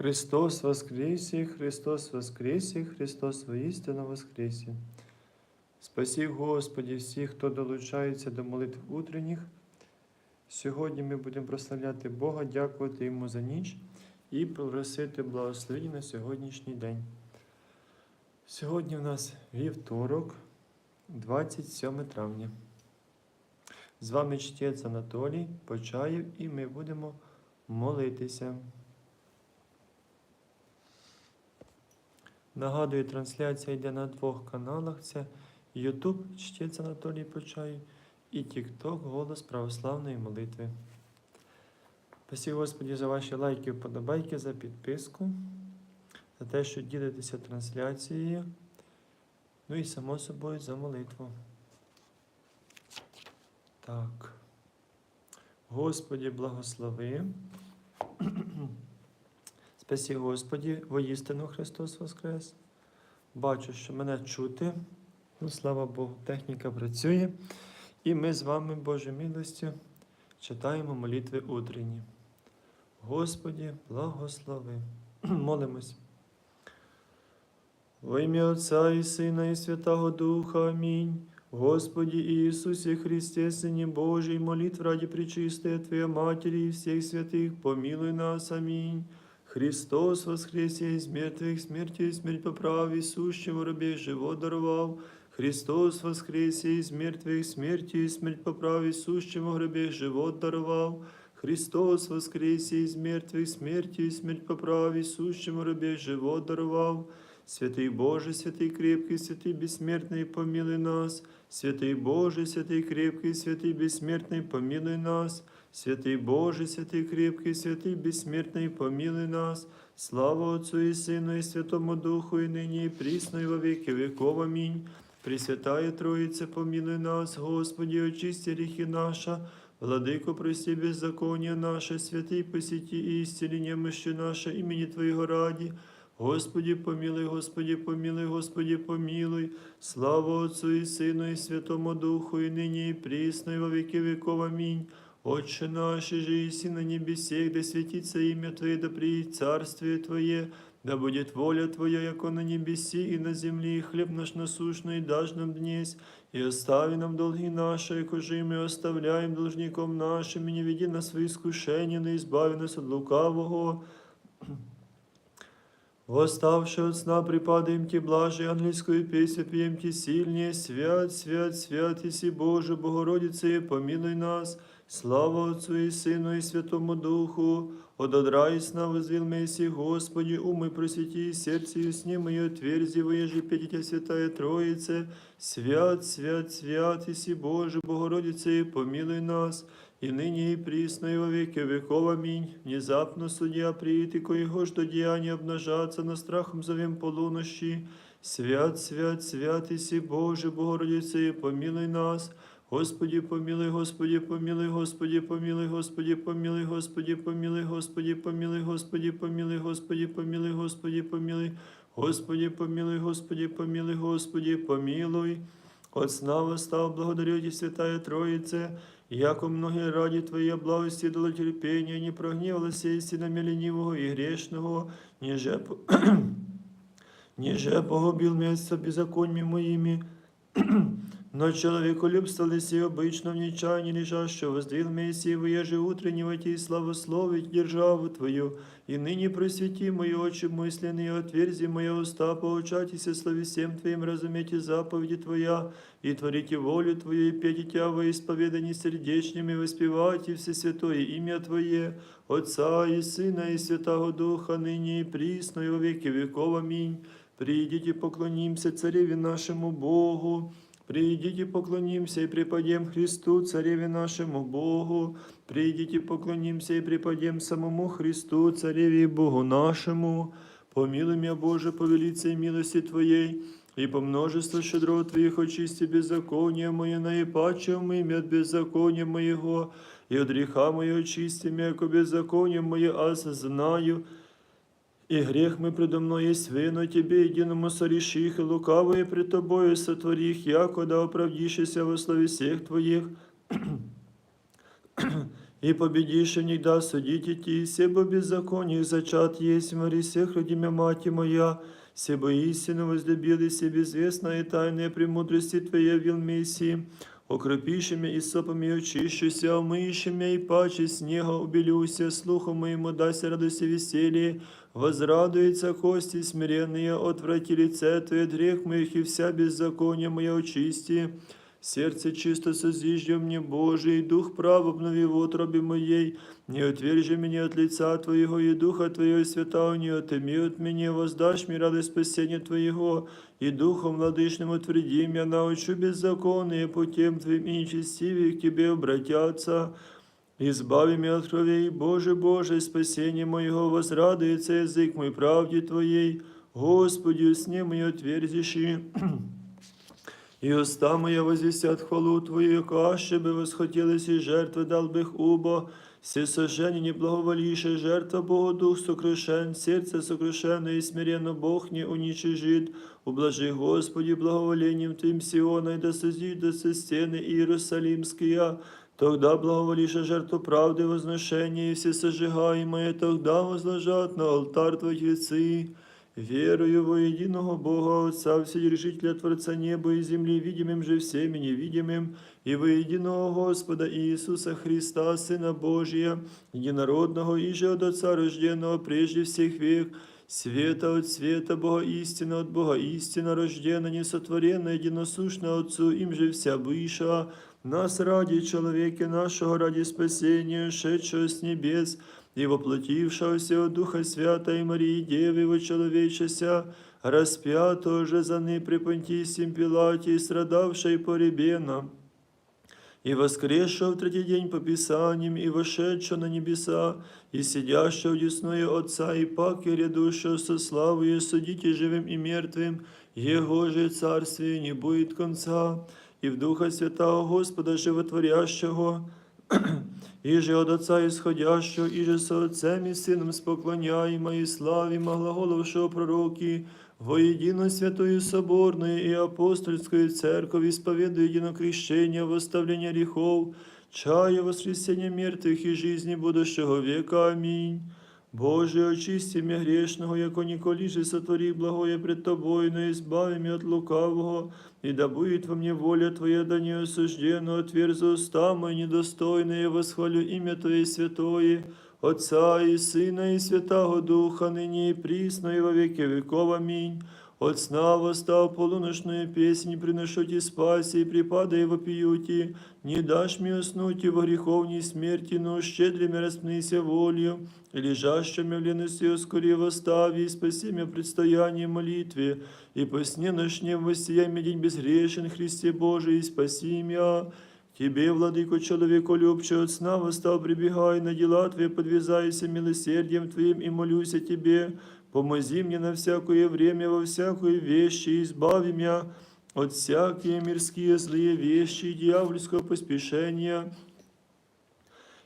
Христос воскресе, Христос воскресе, Христос воістину воскресе. Спасі, Господі, всіх, хто долучається до молитв утренніх. Сьогодні ми будемо прославляти Бога, дякувати Йому за ніч і просити благословення на сьогоднішній день. Сьогодні у нас вівторок, 27 травня. З вами чтець Анатолій Почаєв, і ми будемо молитися. Нагадую, трансляція йде на двох каналах: це YouTube чтець Анатолій Почаєв і TikTok Голос Православної молитви. Спасибо, Господі, за ваші лайки, вподобайки, за підписку, за те, що ділитеся трансляцією. Ну і само собою за молитву. Так. Господі, благослови. Спасі Господі, воістину Христос Воскрес. Бачу, що мене чути. Ну, слава Богу, техніка працює. І ми з вами, Божою милостю, читаємо молитви утренні. Господі, благослови. Молимось. Во ім'я Отця і Сина, і Святого Духа. Амінь. Господи Иисусе Христе, Сыне Божий, молитв ради пречистая Твоя Матери и всех святых, помилуй нас. Аминь. Христос воскрес из мертвых смерти, смерть поправ, і сущим робі живот дарував. Христос воскрес із мертвих смерті, смерть поправ, і сущим гробі живот дарував. Христос воскрес из мертвых смерти, смерть поправ, і сущим гробі живот дарував. Святый Боже, святый крепкий, святый бессмертный помилуй нас, святый Боже, святый крепкий, святый бессмертный помилуй нас. Святий Боже, святий крепкий, святий безсмертний, помилуй нас. Слава Отцу і Сину, і Святому Духу, і нині, і прісно, і во віки веков. Амінь. Пресвятая Троїце, помилуй нас, Господи, очисти гріхи наша, Владико, прости беззаконня наше, святий посіті і ісцелення мощі наше, імені Твоєго раді. Господи, помилуй, Господи, помилуй, Господи, помилуй. Слава Отцу і Сину, і Святому Духу, і нині, і прісно, і во віки веков. Амінь. Отче наш, же иси на небесех, да святится имя Твое, да приедет царствие Твое, да будет воля Твоя, яко на небеси и на земле, и хлеб наш насущный дашь нам днесь, и остави нам долги наши, яко же и мы оставляем должником нашим, и не веди нас в искушение, но избави нас от лукавого. Восставши от сна, припадаем Ти, блажи, ангельскую песню пьем Ти сильнее, свят, свят, свят, Иси Боже, Богородице, помилуй нас, слава Отцу и Сыну и Святому Духу, ододрай сна возвил Месси, Господи, умы просвети, сердце и сне мое отверзи, воежи петите Святая Троице, свят, свят, свят, Иси Боже, Богородице, помилуй нас, и ныне и присно, и во веки веков. Аминь. Внезапно судья приит, и ж до деяния обнажаться, на страхом зовем полунощи. Свят, свят, свят, Иси Боже, Богородице, помилуй нас. Господи, помилуй, Господи, помилуй, Господи, помилуй, Господи, помилуй, Господи, помилуй, Господи, помилуй, Господи, помилуй, Господи, помилуй, Господи, помилуй, Господи, помилуй, Господи, помилуй, Господи, помилуй. От слава став благодарю Ті святая Троїце, як у многі раді Твоє благості дало терпіння, не прогнівалися і намі лінівого і грешного, ніже, ніже погубил собі беззаконнями моїми. но человеколюбство лиси обычно в нечаянии лежаще, воздвиг Мессии, воеже утреннего и славословить державу Твою, и ныне просвети мои очи мысленные, отверзи мои уста, поучайтесь слави всем Твоим, разумейте заповеди Твоя, и творите волю Твою, и пейте Тя во исповедании сердечными, воспевайте все святое имя Твое, Отца и Сына и Святого Духа, ныне и присно, и во веки веков. Аминь. Придите, поклонимся Цареве нашему Богу. Придите, поклонимся и преподем Христу, Цареве нашему Богу. Придите, поклонимся и преподем самому Христу, Цареве и Богу нашему. Помилуй меня, Боже, по велицей милости Твоей, и по множеству щедрот Твоих очисти беззаконие мое, наипаче умыми от беззакония моего, и от греха моего очисти меня, яко беззаконие мое, аз знаю, і гріх ми предо мною свину Тебе, єдиному соріших, і лукавої при Тобою сотворіх, якода оправдішися во слові всіх Твоїх, и победиши нігда судите Ти, себо беззаконних зачат есть, мори всех, родимя мати моя, себо истину возлюбили, себе известно и тайные премудрости Твоя вил Мессии, окропиши меня и сопами очищуся, омыйши меня и паче снега убелюся, слухом моему дасть радості весілі, возрадуется кости смиренные, отврати лице Твое, от грех моих и вся беззаконие моя очисти. Сердце чисто созиждя мне, Божий, дух прав обнови в утробе моей, не отвержи меня от лица Твоего, и духа Твоего святого не отыми от меня, воздашь мне радость спасения Твоего, и духом владычным утверди меня, научу беззаконные путем Твоим и нечестивые к Тебе обратятся. Избави меня от кровей, Боже, Боже, спасение моего, возрадуется язык мой правде Твоей, Господи, усни мою отверзиши. И уста моя возвестят хвалу Твою, каще бы восхотелось и жертвы дал бы их убо, все сожжение не благоволише, жертва Богу дух сокрушен, сердце сокрушенное и смиренно Бог не уничижит. Ублажи, Господи, благоволением Твоим Сиона, и да созидутся стены Иерусалимские, Тогда благоволише жертву правды возношения, и все сожигаемые, тогда возложат на алтарь Твоих лицы. Верую во единого Бога, Отца, Вседержителя, Творца неба и земли, видимым же всеми невидимым, и во единого Господа Иисуса Христа, Сына Божия, единородного, и же от Отца рожденного прежде всех век, света от света, Бога истина от Бога истина, рождена, несотворенна, единосущна Отцу, им же вся выша, нас ради человека нашего, ради спасения, шедшего с небес, и воплотившегося от Духа Святой Марии Девы вочеловечеся, распятого же за ны при Понтисим Пилате, и страдавшей по ребенам, и воскресшего в третий день по Писаниям, и вошедшего на небеса, и сидящего десную Отца, и пак и рядущего со славою судите живым и мертвым, Его же царствие не будет конца, и в Духа Святого Господа Животворящего, и же от Отца исходящего, и же со Отцем і Сином споклоняємо і славі, глаголовшего пророки, воєдіно Святої Соборної и Апостольської церковь, сповідує єдинокрещення, восставлення гріхов, чаю, воскресіння мертвих и жизни будущего века. Аминь. Боже, очисти меня грешного, яко николиже сотвори благое пред Тобою, но избави меня от лукавого, и да будет во мне воля Твоя, да не осужденно, отверзу уста мои недостойные, восхвалю имя Твое святое, Отца и Сына и Святого Духа, ныне и присно, и во веки веков. Аминь. От сна восстав полуношную песнь, приношу ти спаси, и припадай вопиюти, не дашь мне уснуть во греховней смерти, но щедрыми распнися волю, и лежащими в лености ускори восстави, и спаси меня предстоянии молитве, и по сне ночнем воссияй мне день безгрешен, Христе Божий, и спаси меня. Тебе, владыко человеку любче, от сна восстал, прибегай на дела Твои, подвязайся милосердием Твоим и молюсь о Тебе. Помози мне на всякое время, во всякой вещи, избави меня от всякие мирские злые вещи и дьявольского поспешения,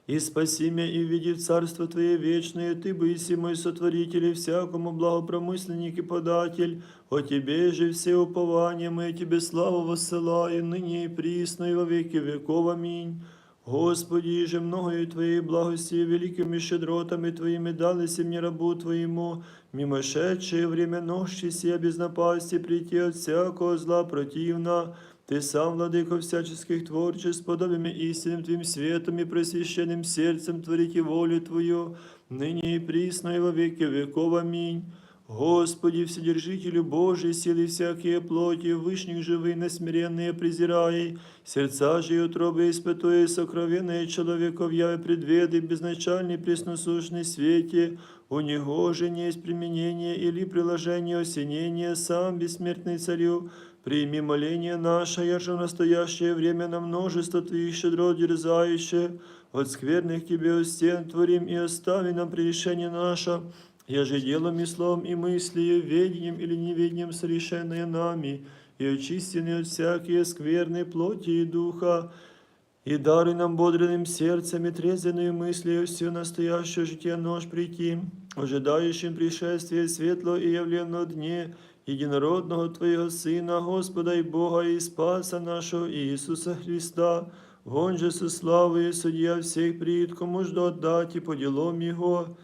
и спаси меня и введи в Царство Твое вечное, Ты быси мой сотворитель и всякому благопромысленник и податель, о Тебе же все упования мои, Тебе славу воссылаю, ныне и присно, и во веки веков. Аминь. Господи, же многою Твоей благости и великими щедротами Твоими дались мне рабу Твоему, мимошедшее время нощи сия без напасти прийти от всякого зла противна, Ты сам, владыко всяческих творчеств, подобиями истинным Твоим светом и просвященным сердцем творите волю Твою, ныне и присно и во веки веков. Аминь. Господи, Вседержителю Божий, силы всякие плоти, вышних живые, насмиренные презирай, сердца же и утробы испытуя, сокровенные человеков яве предведы, безначальный пресносущный свете, у него же не есть применение или приложение осенения, сам бессмертный царю, Прими моление наше, я же в настоящее время на множество Твоих щедрот дерзающее, от скверных Тебе стен творим и остави нам прегрешение наше, я же делом и словом и мыслью, ведением или неведением совершенное нами, и очистены от всякие скверной плоти и духа, и даруй нам бодренным сердцем и трезвенную мыслью все настоящее житие нож прийти, ожидающим пришествия светло и явлено дне, единородного Твоего Сына, Господа и Бога и Спаса нашего Иисуса Христа, вон же со славою судья всех пред, кому жду отдать и по делам его,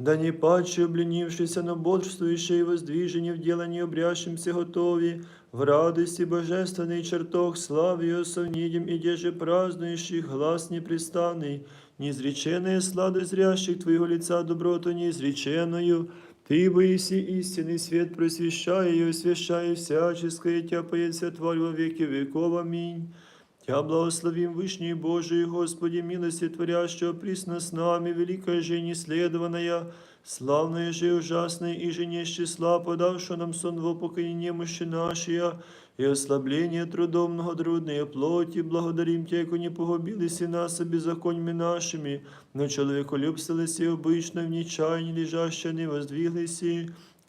да не паче обленившийся, но бодрствующие и воздвижение в делании обрящимся готови, в радости божественный чертог славы ее совнидим, и деже празднующих глаз непрестанный, неизреченная сладость зрящих Твоего лица доброту неизреченную, Ты боиси истинный свет, просвещая и освящая всяческое, Тя поется Тварь во веки веков. Аминь. Тя благословим Вышний Божий, Господи, милости творящего, присно с нами, великая же неследованная, славная же ужасная, и же не подавшая нам сон в упокоение мощи нашей, и ослабление трудом многодрудной плоти, благодарим Тя, яко не погубились и нас беззаконьми нашими, но человеколюбствовались и обычно в нечаянии лежащие не воздвиглись,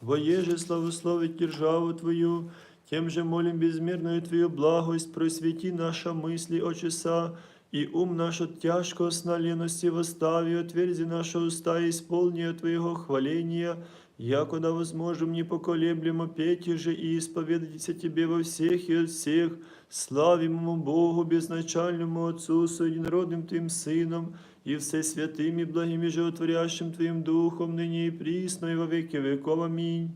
воеже славословить державу Твою, тем же молим безмерную Твою благость, просвети наша мысли, очеса, и ум наш от тяжкого сна лености восстави, отверзи наши уста и исполни Твоего хваления, якуда возможем непоколеблемо петь же и исповедаться Тебе во всех и от всех, славимому Богу, безначальному Отцу, с единородным Твоим Сыном, и все святым и благим и животворящим Твоим Духом, ныне и присно, и во веки веков. Аминь.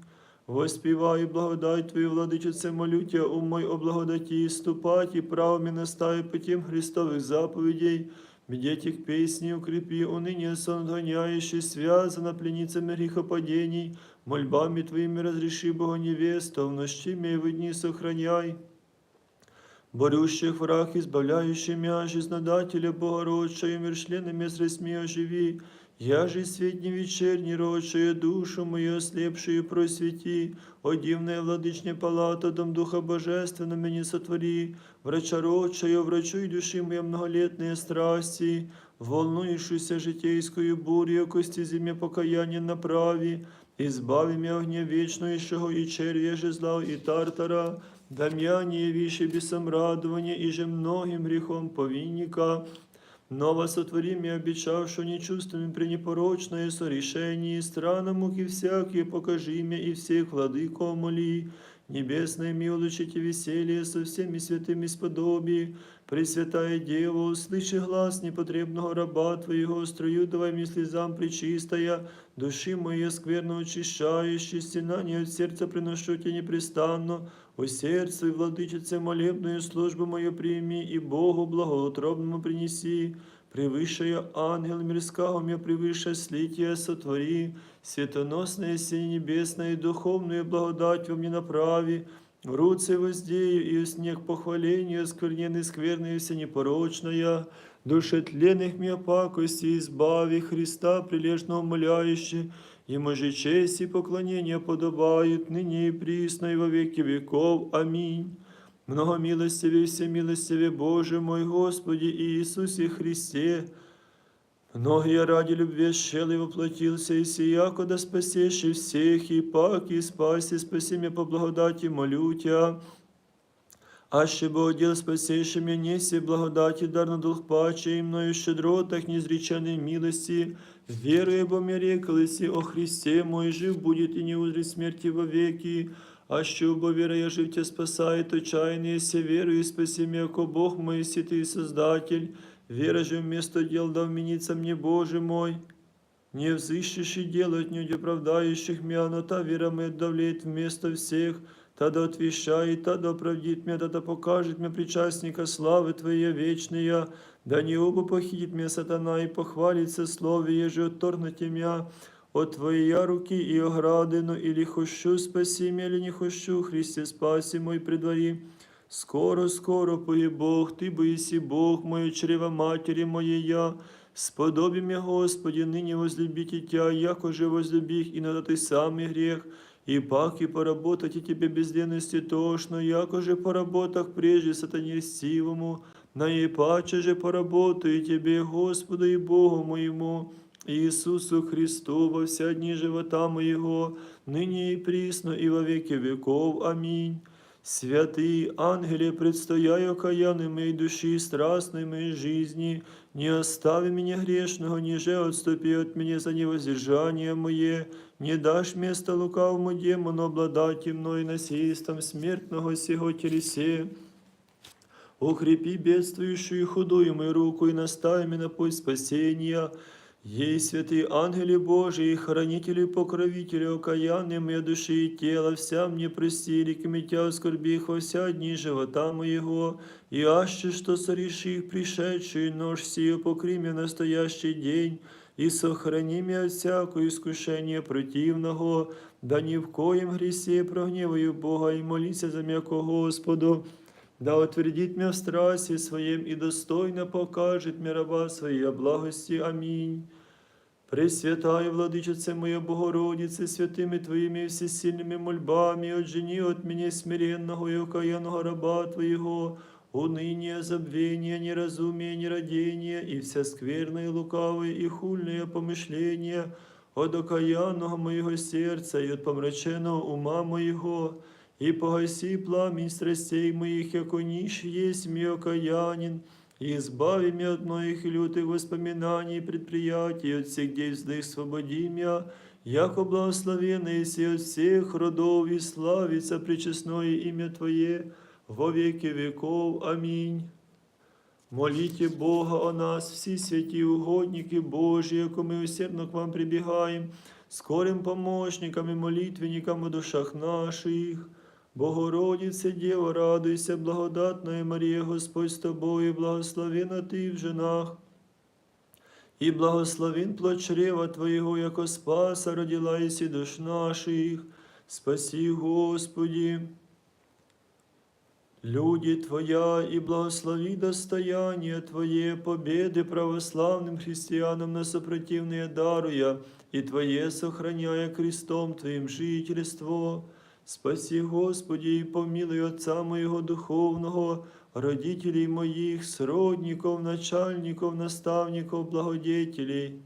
Воспіваю благодать Твою, владичице, молю Тя, ум мой о благодаті, ступать и правами настави путем Христовых заповедей, медеть их песни укрепи, уныние сон гоняющий, связано пленницами грехопадений, мольбами Твоими разреши Бога невесту, в нощи мей в сохраняй. Борющих враг, избавляющий мя, жизнодателя Богородча, и мир членами средстми оживи, я же свет не вечерний, душу мою ослепшую просвети, о дивная владычня палата, дом Духа Божественного меня сотвори, врача рочая, врачуй души моя многолетные страсти, волнующуюся житейскую бурю, кости зиме покаяние направи, избави меня огня вечного, и червя же зла, и тартара, Дам'яні віще бісом радования, и же многим грехом повинника, Нова сотворим и обещавшую нечувствами пренепорочное сорешение, странам муки всякие покажи мне и всех владыков моли, небесное милочите веселье со всеми святыми сподоби, Пресвятая Дева, услыши глаз непотребного раба Твоего, строю давай мне слезам причистая, души моей скверно очищающей, стенание от сердца приношу Тебе непрестанно, о сердце и владычице молебную службу мою прими, и Богу благоутробному принеси, превыше ангел мирского мне превыше слития сотвори, светоносное синее небесное и духовную благодать во мне направи, в руце воздею и в снег похвалению, скверненный скверный все непорочная, души тленных мне пакости, избави Христа, прилежно умоляющий, Ему же честь и поклонение подобают ныне и присно и во веки веков. Аминь. Много милостивый, всемилостивый Боже мой Господи Иисусе Христе, Многие ради любви щели воплотился, и сия, куда спасеши всех, и пак, и спаси, спаси меня по благодати, молю Тя. Аще бы одел спасеши меня, неси благодати, дар на дух паче, и мною щедротах неизреченной милости, веруя бо мне реклися о Христе мой, жив будет и не узрит смерти вовеки, Аще убо вера я жив Тя спасает, отчаяние се верую, спаси меня, ко Бог мой, Ты Создатель, Вера же вместо дел да вменится мне, Боже мой. Не взыщешь и делать не оправдающих меня, но та вера моя давлеет вместо всех, та отвещает, та да оправдит меня, да покажет мне причастника славы Твоей вечная, да не оба похитит меня сатана и похвалится слове, еже отторгнуть меня от Твоей руки и оградину, или хощу спаси меня, или не хощу, Христе спаси мой предвари. Скоро, скоро пое Бог, Ты боиси Бог мой, чрева матери моей я. Сподоби мне, Господи, ныне возлюбите Тя, яко же возлюбих, и надо Ты самый грех, и пак и поработать и Тебе безденности тошно, яко же по работах прежде сатане сивому, наипаче же поработаю Тебе, Господу и Богу моему, Иисусу Христу во вся дни живота моего, ныне и присно, и во веки веков. Аминь. Святые ангеле, предстояю окаянной моей души, страстной моей жизни, не остави меня грешного, ниже отступи от меня за невоздержание мое, не дашь место лукавому демону обладать мной насильством смертного сего телесе. Укрепи бедствующую и худую мою руку и наставь меня на путь спасения. Ей, святые ангели Божии, хранители покровители окаянные моей души и тела, вся мне прости, реки митя скорбих во вся дни живота моего, и аще что сореши пришедшую нож сию покри меня в настоящий день, и сохрани меня от всякого противного, да ни в коем гресе прогневаю Бога и молися за ко Господу, да утвердит меня в страсти своем и достойно покажет мне раба своей благости. Аминь. Пресвятая Владычице моя Богородице, святыми Твоими всесильными мольбами, отжени от меня смиренного и окаянного раба Твоего, уныние, забвение, неразумие, нерадение и вся скверное, лукавое и хульное помышление от окаянного моего сердца и от помраченного ума моего, и погаси пламень страстей моих, яко нищ есть мій окаянин, и избави меня от моих лютых воспоминаний и предприятий, от всех дей злых свободи меня, яко благословенный си от всех родов и славится пречестное имя Твое во веки веков. Аминь. Молите Бога о нас, всі святі угодники Божі, яко ми усердно к вам прибігаємо, скорим помощникам і молитвенникам у душах наших. Богородице, Дєво, радуйся, благодатная Марія, Господь з тобою, благословена ти в женах. І благословен плод чрева Твоєго, яко спаса родила єси душ наших. Спаси, Господи. Люди Твоя, и благослови достояние Твое, победы православным христианам на сопротивные даруя, и Твое сохраняя крестом Твоим жительство. Спаси, Господи, и помилуй Отца моего духовного, родителей моих, сродников, начальников, наставников, благодетелей.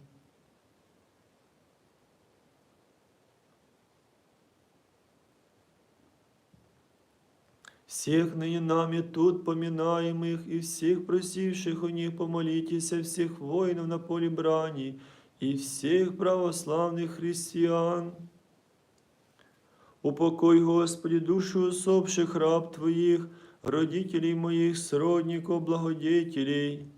Всех ныне нами тут поминаемых и всех просивших у них помолитесь, всех воинов на поле брани и всех православных христиан. Упокой, Господи, душу усопших раб Твоих, родителей моих, сродников, благодетелей.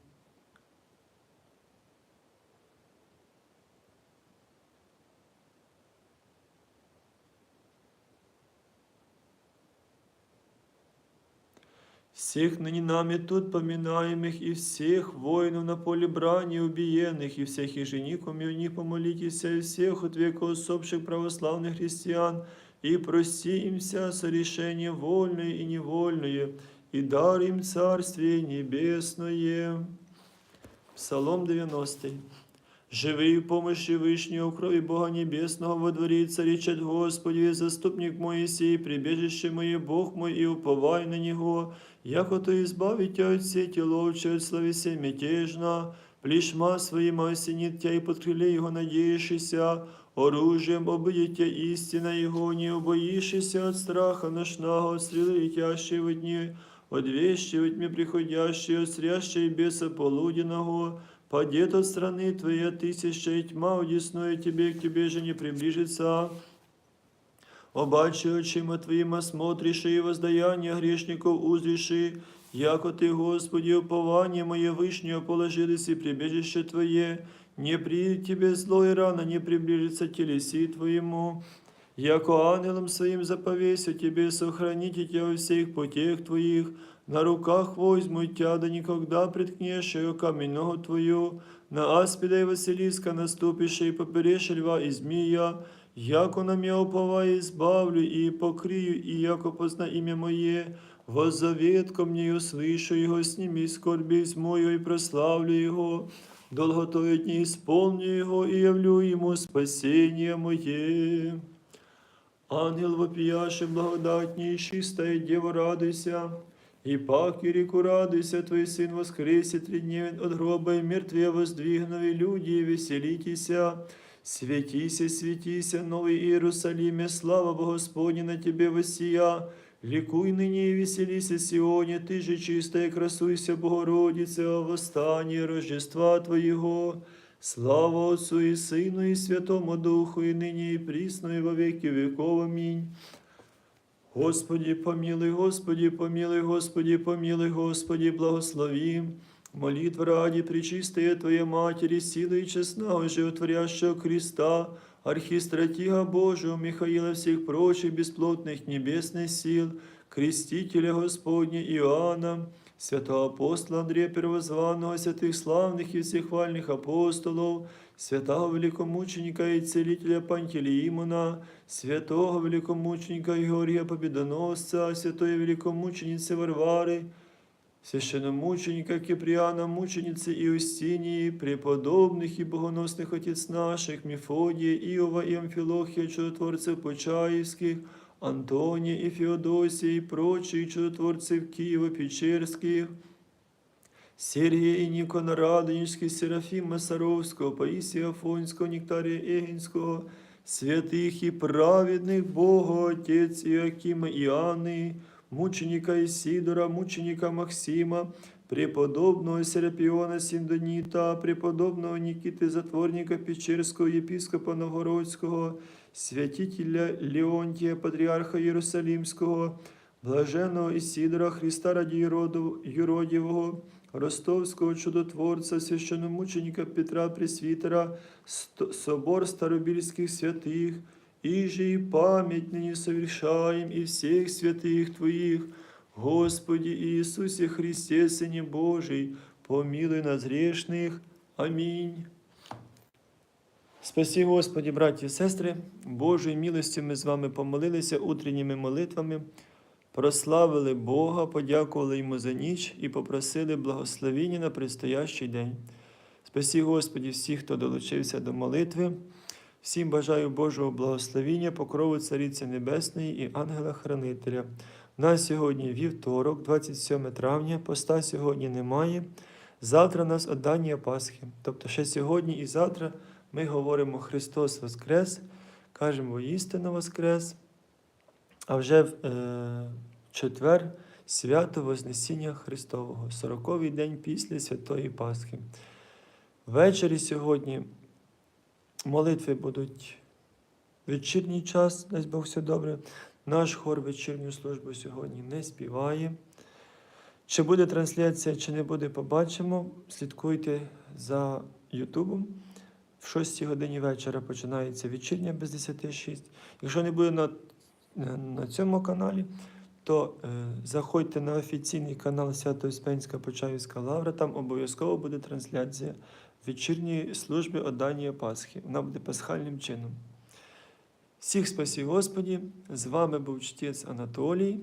Всех ныне нами тут поминаемых и всех воинов на поле брани убиенных, и всех ежеников и у них помолитесь, и всех от века усопших православных христиан, и прости им вся сорешение вольное и невольное, и дар им Царствие Небесное. Псалом 90. Живи в помощи Вышнего, крови Бога Небесного, во дворица, речет Господи, заступник Моисей, прибежище мое, Бог мой, и уповай на Него, яко то избавить от сети ловче, от словеся мятежна, плешма своим осенит тебя, и под крыле Его надеешься, оружием обидеть тебя истина Его, не убоишься от страха ношного, от стрелы летящей во дни, от вещи во тьме приходящей, от стрящей беса полуденного, Падет от страны твоя тысяча, и тьма удесную тебе, к тебе же не приближится. Обаче очима Твоим осмотришь и воздаяние грешников узриши, яко Ты, Господи, упование мое вышнее положились и прибежище Твое, не при Тебе зло и рано не приближится телеси Твоему, яко ангелом Своим заповесю Тебе сохраните Тебя во всех путях Твоих, на руках возьму Тя, да никогда приткнешь каменного Твою, на аспида и Василиска наступишь и поперешь льва и змея, яко на меня уповая избавлю и покрию, и яко позна имя Мое, воззовет ко мне и услышу Его, сними скорби мою и прославлю Его, долготою дни исполню Его и явлю Ему спасение Мое. Ангел вопияши благодатнейший, стоит Дева радуйся, и пак и реку радуйся, Твой Сын воскресе тридневен от гроба, и мертве воздвигновы люди, и веселитеся. Святися, святися, Новый Иерусалиме, слава Богу Господня на Тебе воссия. Ликуй ныне и веселися, Сионе, Ты же чистая, красуйся, Богородице, о восстании Рождества Твоего. Слава Отцу и Сыну и Святому Духу, и ныне и присно, и во веки веков. Аминь. Господі помілий, Господі помілий, Господі помілий, Господі благослови. Молитва ради пречистая Твоя Матери, силы и честного животворящего креста, архистратига Божию, Михаила всех прочих бесплотных небесных сил, крестителя Господня Иоанна, святого апостола Андрея Первозванного, святых славных и всехвальных апостолов, святого великомученика и целителя Пантелеимона, святого великомученика Георгия Победоносца, святой великомученицы Варвары, священномученика Киприана, мученицы Иустинии, преподобных и богоносных отец наших, Мефодия, Иова и Амфилохия, чудотворцев Почаевских, Антония и Феодосия и прочих чудотворцев Киева Печерских, Сергия и Никона Радонежских, Серафима Саровского, Паисия Афонского, Нектария Эгинского, святых и праведных Бога, Отец Иакима и Анны, мученика Исидора, мученика Максима, преподобного Серапиона Синдонита, преподобного Никиты Затворника Печерского, епископа Новгородского, святителя Леонтия, патриарха Иерусалимского, блаженного Исидора Христа ради Юроду- Юродивого, ростовского чудотворца, священномученика Петра Пресвитера, собор старобельских святых, и же и память ныне совершаем и всех святых Твоих, Господи Иисусе Христе, Сыне Божий, помилуй нас грешных. Амінь. Спасі, Господі, браті і сестри, Божою милостю ми з вами помолилися утренніми молитвами, прославили Бога, подякували Йому за ніч і попросили благословення на предстоящий день. Спасі, Господі, всіх, хто долучився до молитви. Всім бажаю Божого благословіння, покрову Цариці Небесної і ангела-хранителя. У нас сьогодні вівторок, 27 травня, поста сьогодні немає. Завтра нас оддання Пасхи. Тобто ще сьогодні і завтра ми говоримо Христос Воскрес, кажемо істинно Воскрес, а вже в е, четвер свято Вознесіння Христового, 40-й день після Святої Пасхи. Ввечері сьогодні молитви будуть вечірній час, дасть Бог все добре. Наш хор вечірню службу сьогодні не співає. Чи буде трансляція, чи не буде, побачимо. Слідкуйте за Ютубом. В 6 годині вечора починається вечірня без 10.06. Якщо не буде на, на, цьому каналі, то е, заходьте на офіційний канал Свято-Успенська Почаївська Лавра, там обов'язково буде трансляція вечірньої служби оддання Пасхи. Вона буде пасхальним чином. Всіх спасі Господі! З вами був чтець Анатолій.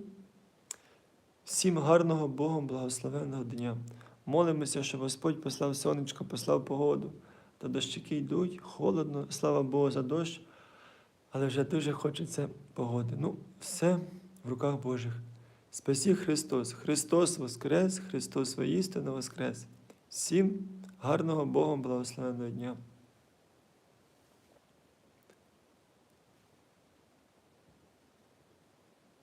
Всім гарного Богом благословенного дня. Молимося, щоб Господь послав сонечко, послав погоду. Та дощики йдуть, холодно, слава Богу за дощ, але вже дуже хочеться погоди. Ну, все в руках Божих. Спасі Христос! Христос Воскрес, Христос воістину Воскрес! Всім гарного Богом благословенного дня!